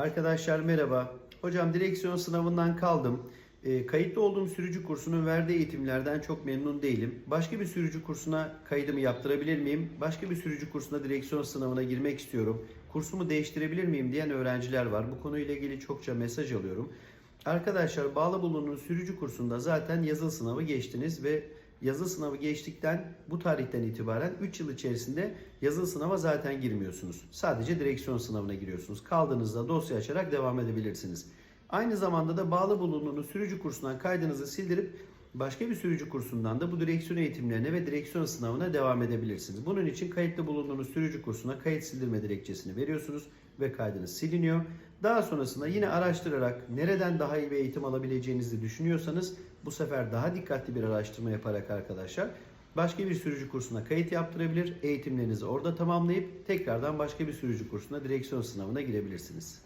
Arkadaşlar merhaba. Hocam direksiyon sınavından kaldım. E, kayıtlı olduğum sürücü kursunun verdiği eğitimlerden çok memnun değilim. Başka bir sürücü kursuna kaydımı yaptırabilir miyim? Başka bir sürücü kursuna direksiyon sınavına girmek istiyorum. Kursumu değiştirebilir miyim diyen öğrenciler var. Bu konuyla ilgili çokça mesaj alıyorum. Arkadaşlar bağlı bulunduğunuz sürücü kursunda zaten yazılı sınavı geçtiniz ve yazılı sınavı geçtikten bu tarihten itibaren 3 yıl içerisinde yazılı sınava zaten girmiyorsunuz. Sadece direksiyon sınavına giriyorsunuz. Kaldığınızda dosya açarak devam edebilirsiniz. Aynı zamanda da bağlı bulunduğunuz sürücü kursundan kaydınızı sildirip başka bir sürücü kursundan da bu direksiyon eğitimlerine ve direksiyon sınavına devam edebilirsiniz. Bunun için kayıtlı bulunduğunuz sürücü kursuna kayıt sildirme dilekçesini veriyorsunuz ve kaydınız siliniyor. Daha sonrasında yine araştırarak nereden daha iyi bir eğitim alabileceğinizi düşünüyorsanız bu sefer daha dikkatli bir araştırma yaparak arkadaşlar başka bir sürücü kursuna kayıt yaptırabilir, eğitimlerinizi orada tamamlayıp tekrardan başka bir sürücü kursuna direksiyon sınavına girebilirsiniz.